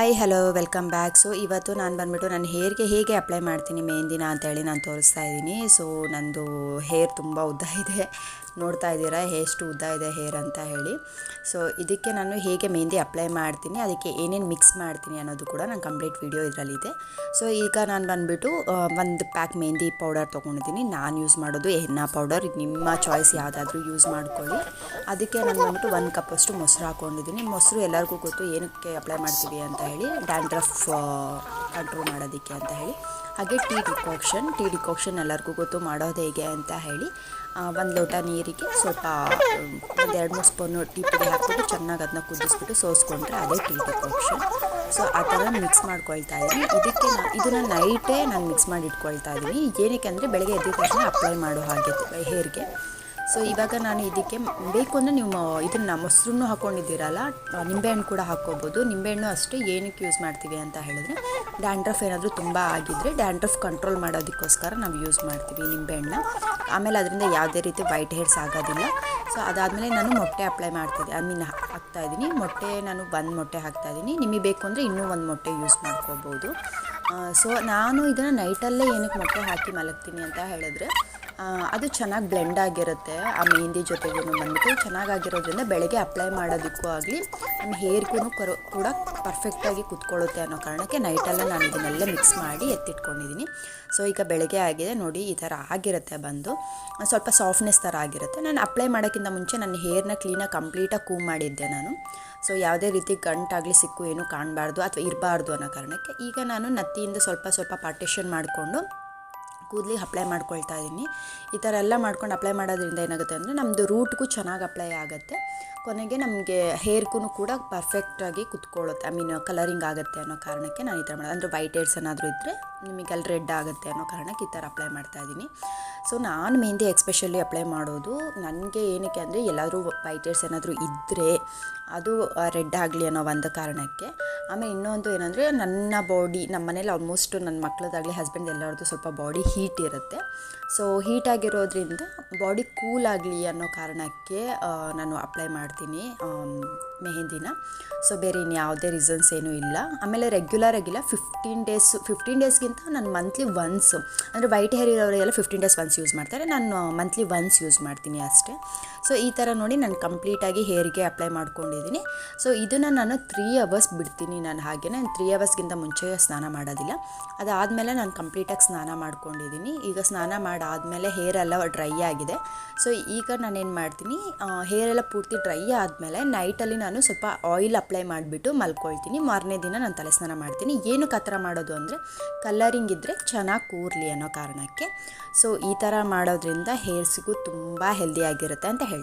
Hi hello welcome back so ಇವತ್ತು ನಾನು ಬಂದ್ಬಿಟ್ಟು ನನ್ನ ಹೇರ್ಗೆ ಹೇಗೆ ಅಪ್ಲೈ ಮಾಡ್ತೀನಿ ಮೆಹಂದಿನ ಅಂತೇಳಿ ನಾನು ತೋರಿಸ್ತಾ ಇದ್ದೀನಿ. ಸೊ ನಂದು ಹೇರ್ ತುಂಬ ಉದ್ದ ಇದೆ. ನೋಡ್ತಾ ಇದ್ದೀರಾ? ಎಷ್ಟು ಉದ್ದ ಇದೆ ಹೇರ್ ಅಂತ ಹೇಳಿ. ಸೊ ಇದಕ್ಕೆ ನಾನು ಹೇಗೆ ಮೆಹಂದಿ ಅಪ್ಲೈ ಮಾಡ್ತೀನಿ, ಅದಕ್ಕೆ ಏನೇನು ಮಿಕ್ಸ್ ಮಾಡ್ತೀನಿ ಅನ್ನೋದು ಕೂಡ ನಾನು ಕಂಪ್ಲೀಟ್ ವಿಡಿಯೋ ಇದರಲ್ಲಿದೆ ಸೊ ಈಗ ನಾನು ಬಂದುಬಿಟ್ಟು ಒಂದು ಪ್ಯಾಕ್ ಮೆಹಂದಿ ಪೌಡರ್ ತೊಗೊಂಡಿದ್ದೀನಿ. ನಾನು ಯೂಸ್ ಮಾಡೋದು ಎನ್ನ ಪೌಡರ್ ನಿಮ್ಮ ಚಾಯ್ಸ್ ಯಾವುದಾದ್ರೂ ಯೂಸ್ ಮಾಡ್ಕೊಳ್ಳಿ. ಅದಕ್ಕೆ ನಾನು ಬಂದ್ಬಿಟ್ಟು ಒಂದು ಕಪ್ಪಷ್ಟು ಮೊಸರು ಹಾಕ್ಕೊಂಡಿದ್ದೀನಿ ಮೊಸರು ಎಲ್ಲರಿಗೂ ಗೊತ್ತು ಏನಕ್ಕೆ ಅಪ್ಲೈ ಮಾಡ್ತೀವಿ ಅಂತ ಹೇಳಿ ಡ್ಯಾಂಡ್ರಫ್ ಕಂಟ್ರೋಲ್ ಮಾಡೋದಕ್ಕೆ ಅಂತ ಹೇಳಿ. ಹಾಗೆ ಟೀ ಡಿಕಾಕ್ಷನ್ ಟೀ ಡಿಕಾಕ್ಷನ್ ಎಲ್ಲರಿಗೂ ಗೊತ್ತು ಮಾಡೋದು ಹೇಗೆ ಅಂತ ಹೇಳಿ ಒಂದು ಲೋಟ ನೀರಿಗೆ ಸ್ವಲ್ಪ, ಒಂದು ಎರಡು ಮೂರು ಸ್ಪೂನು ಟೀ ಪುಡಿ ಹಾಕ್ಬಿಟ್ಟು ಚೆನ್ನಾಗಿ ಅದನ್ನ ಕುದಿಸ್ಬಿಟ್ಟು ಸೋಸ್ಕೊಂಡ್ರೆ ಅದೇ ಟೀ ಡಿಕಾಕ್ಷನ್. ಸೊ ಆ ಥರ ಮಿಕ್ಸ್ ಮಾಡ್ಕೊಳ್ತಾ ಇದ್ದೀನಿ. ಇದಕ್ಕೆ ನಾನು ಇದನ್ನು ನೈಟೇ ನಾನು ಮಿಕ್ಸ್ ಮಾಡಿ ಇಟ್ಕೊಳ್ತಾ ಇದ್ದೀನಿ. ಏನಕ್ಕೆ ಅಂದರೆ ಬೆಳಗ್ಗೆ ಎದ್ದ ತಕ್ಷಣ ಅಪ್ಲೈ ಮಾಡೋ ಹಾಗೆ, ಹೇರ್ಗೆ. ಸೊ ಇವಾಗ ನಾನು ಇದಕ್ಕೆ ಬೇಕು ಅಂದರೆ ನೀವು ಇದನ್ನು ಮೊಸರನ್ನು ಹಾಕ್ಕೊಂಡಿದ್ದೀರಲ್ಲ ನಿಂಬೆಹಣ್ಣು ಕೂಡ ಹಾಕ್ಕೋಬೋದು. ನಿಂಬೆಹಣ್ಣು ಅಷ್ಟೇ ಏನಕ್ಕೆ ಯೂಸ್ ಮಾಡ್ತೀವಿ ಅಂತ ಹೇಳಿದ್ರೆ ಡ್ಯಾಂಡ್ರಫ್ ಏನಾದರೂ ತುಂಬ ಆಗಿದ್ದರೆ ಡ್ಯಾಂಡ್ರಫ್ ಕಂಟ್ರೋಲ್ ಮಾಡೋದಕ್ಕೋಸ್ಕರ ನಾವು ಯೂಸ್ ಮಾಡ್ತೀವಿ ನಿಂಬೆಹಣ್ಣು. ಆಮೇಲೆ ಅದರಿಂದ ಯಾವುದೇ ರೀತಿ ವೈಟ್ ಹೇರ್ಸ್ ಆಗೋದಿಲ್ಲ. ಸೊ ಅದಾದಮೇಲೆ ನಾನು ಮೊಟ್ಟೆ ಅಪ್ಲೈ ಮಾಡ್ತಿದ್ದೆ. ಐ ಮೀನ್, ಹಾಕ್ತಾ ಇದ್ದೀನಿ. ಮೊಟ್ಟೆ ನಾನು ಒಂದು ಮೊಟ್ಟೆ ಹಾಕ್ತಾ ಇದ್ದೀನಿ. ನಿಮಗೆ ಬೇಕು ಅಂದರೆ ಇನ್ನೂ ಒಂದು ಮೊಟ್ಟೆ ಯೂಸ್ ಮಾಡ್ಕೋಬೋದು. ಸೊ ನಾನು ಇದನ್ನು ನೈಟಲ್ಲೇ ಏನಕ್ಕೆ ಮೊಟ್ಟೆ ಹಾಕಿ ಮಲಗ್ತೀನಿ ಅಂತ ಹೇಳಿದ್ರೆ ಅದು ಚೆನ್ನಾಗಿ ಬ್ಲೆಂಡ್ ಆಗಿರುತ್ತೆ. ಆ ಮೆಹಂದಿ ಜೊತೆಗೂ ಬಂದ್ಬಿಟ್ಟು ಚೆನ್ನಾಗಾಗಿರೋದ್ರಿಂದ ಬೆಳಗ್ಗೆ ಅಪ್ಲೈ ಮಾಡೋದಕ್ಕೂ ಆಗಲಿ, ನಮ್ಮ ಹೇರ್ಗೂ ಕೂಡ ಪರ್ಫೆಕ್ಟಾಗಿ ಕುತ್ಕೊಳ್ಳುತ್ತೆ ಅನ್ನೋ ಕಾರಣಕ್ಕೆ ನೈಟಲ್ಲೇ ನಾನು ಇದನ್ನೆಲ್ಲ ಮಿಕ್ಸ್ ಮಾಡಿ ಎತ್ತಿಟ್ಕೊಂಡಿದ್ದೀನಿ ಸೊ ಈಗ ಬೆಳಗ್ಗೆ ಆಗಿದೆ. ನೋಡಿ, ಈ ಥರ ಆಗಿರುತ್ತೆ ಬಂದು. ಸ್ವಲ್ಪ ಸಾಫ್ಟ್ನೆಸ್ ಥರ ಆಗಿರುತ್ತೆ. ನಾನು ಅಪ್ಲೈ ಮಾಡೋಕ್ಕಿಂತ ಮುಂಚೆ ನನ್ನ ಹೇರ್ನ ಕ್ಲೀನಾಗಿ ಕಂಪ್ಲೀಟಾಗಿ ಕೂ ಮಾಡಿದ್ದೆ ನಾನು. ಸೊ ಯಾವುದೇ ರೀತಿ ಗಂಟಾಗಲಿ ಸಿಕ್ಕು ಏನೂ ಕಾಣಬಾರ್ದು ಅಥವಾ ಇರಬಾರ್ದು ಅನ್ನೋ ಕಾರಣಕ್ಕೆ ಈಗ ನಾನು ನತ್ತಿಯಿಂದ ಸ್ವಲ್ಪ ಸ್ವಲ್ಪ ಪಾರ್ಟಿಷನ್ ಮಾಡಿಕೊಂಡು ಕೂದಲಿಗೆ ಅಪ್ಲೈ ಮಾಡ್ಕೊಳ್ತಾ ಇದ್ದೀನಿ ಈ ಥರ ಎಲ್ಲ ಮಾಡ್ಕೊಂಡು ಅಪ್ಲೈ ಮಾಡೋದ್ರಿಂದ ಏನಾಗುತ್ತೆ ಅಂದರೆ ನಮ್ಮದು ರೂಟ್ಗೂ ಚೆನ್ನಾಗಿ ಅಪ್ಲೈ ಆಗುತ್ತೆ. ಕೊನೆಗೆ ನಮಗೆ ಹೇರ್ಗೂ ಕೂಡ ಪರ್ಫೆಕ್ಟಾಗಿ ಕುತ್ಕೊಳ್ಳುತ್ತೆ. ಐ ಮೀನ್ ಕಲರಿಂಗ್ ಆಗುತ್ತೆ ಅನ್ನೋ ಕಾರಣಕ್ಕೆ ನಾನು ಈ ಥರ ಮಾಡೋದು. ಅಂದರೆ ವೈಟ್ ಹೇರ್ಸ್ ಏನಾದರೂ ಇದ್ದರೆ ನಿಮಗೆಲ್ಲ ರೆಡ್ ಆಗುತ್ತೆ ಅನ್ನೋ ಕಾರಣಕ್ಕೆ ಈ ಥರ ಅಪ್ಲೈ ಮಾಡ್ತಾ ಇದ್ದೀನಿ ಸೊ ನಾನು ಮೆಹಂದಿ ಎಕ್ಸ್ಪೆಷಲಿ ಅಪ್ಲೈ ಮಾಡೋದು, ನನಗೆ ಏನಕ್ಕೆ ಅಂದರೆ ಎಲ್ಲಾದರೂ ವೈಟ್ ಹೇರ್ಸ್ ಏನಾದರೂ ಇದ್ದರೆ ಅದು ರೆಡ್ ಆಗಲಿ ಅನ್ನೋ ಒಂದು ಕಾರಣಕ್ಕೆ. ಆಮೇಲೆ ಇನ್ನೊಂದು ಏನಂದರೆ ನನ್ನ ಬಾಡಿ ನಮ್ಮ ಮನೇಲಿ ಆಲ್ಮೋಸ್ಟ್ ನನ್ನ ಮಕ್ಕಳದಾಗಲಿ ಹಸ್ಬೆಂಡ್ ಎಲ್ಲರದ್ದು ಸ್ವಲ್ಪ ಬಾಡಿ ಹೀಟ್ ಇರುತ್ತೆ. ಸೊ ಹೀಟ್ ಆಗಿರೋದ್ರಿಂದ ಬಾಡಿ ಕೂಲ್ ಆಗಲಿ ಅನ್ನೋ ಕಾರಣಕ್ಕೆ ನಾನು ಅಪ್ಲೈ ಮಾಡ್ತೀನಿ ಮೆಹಂದಿನ. ಸೊ ಬೇರೆ ಇನ್ನು ಯಾವುದೇ ರೀಸನ್ಸ್ ಏನೂ ಇಲ್ಲ. ಆಮೇಲೆ ರೆಗ್ಯುಲರ್ ಆಗಿಲ್ಲ ಫಿಫ್ಟೀನ್ ಡೇಸ್ ಫಿಫ್ಟೀನ್ ಡೇಸ್ಗಿಂತ ನಾನು ಮಂತ್ಲಿ ಒನ್ಸ್ ಅಂದರೆ ವೈಟ್ ಹೇರ್ ಇರೋರೆಲ್ಲ ಫಿಫ್ಟೀನ್ ಡೇಸ್ ಒನ್ಸ್ ಯೂಸ್ ಮಾಡ್ತಾರೆ. ನಾನು ಮಂತ್ಲಿ ಒನ್ಸ್ ಯೂಸ್ ಮಾಡ್ತೀನಿ ಅಷ್ಟೇ. ಸೊ ಈ ಥರ ನೋಡಿ ನಾನು ಕಂಪ್ಲೀಟಾಗಿ ಹೇರ್ಗೆ ಅಪ್ಲೈ ಮಾಡ್ಕೊಂಡಿದ್ದೀನಿ. ಸೊ ಇದನ್ನು ನಾನು ತ್ರೀ ಅವರ್ಸ್ ಬಿಡ್ತೀನಿ ನಾನು ಹಾಗೆ ನಾನು ತ್ರೀ ಅವರ್ಸ್ಗಿಂತ ಮುಂಚೆ ಸ್ನಾನ ಮಾಡೋದಿಲ್ಲ. ಅದಾದಮೇಲೆ ನಾನು ಕಂಪ್ಲೀಟಾಗಿ ಸ್ನಾನ ಮಾಡ್ಕೊಂಡಿದ್ದೀನಿ ಈಗ ಸ್ನಾನ ಮಾಡಾದಮೇಲೆ ಹೇರ್ ಎಲ್ಲ ಡ್ರೈ ಆಗಿದೆ. ಸೊ ಈಗ ನಾನೇನು ಮಾಡ್ತೀನಿ ಹೇರ್ ಎಲ್ಲ ಪೂರ್ತಿ ಡ್ರೈ ಆದಮೇಲೆ ನೈಟಲ್ಲಿ ನಾನು ಸ್ವಲ್ಪ ಆಯಿಲ್ ಅಪ್ಲೈ ಮಾಡಿಬಿಟ್ಟು ಮಲ್ಕೊಳ್ತೀನಿ. ಮಾರನೇ ದಿನ ನಾನು ತಲೆ ಸ್ನಾನ ಮಾಡ್ತೀನಿ. ಏನಕ್ಕೆ ಆ ಮಾಡೋದು ಅಂದರೆ ಕಲರಿಂಗ್ ಇದ್ದರೆ ಚೆನ್ನಾಗಿ ಕೂರಲಿ ಅನ್ನೋ ಕಾರಣಕ್ಕೆ. ಸೊ ಈ ಥರ ಮಾಡೋದ್ರಿಂದ ಹೇರ್ಸಿಗೂ ತುಂಬ ಹೆಲ್ದಿಯಾಗಿರುತ್ತೆ ಅಂತ ಹೇಳ್ತೀನಿ.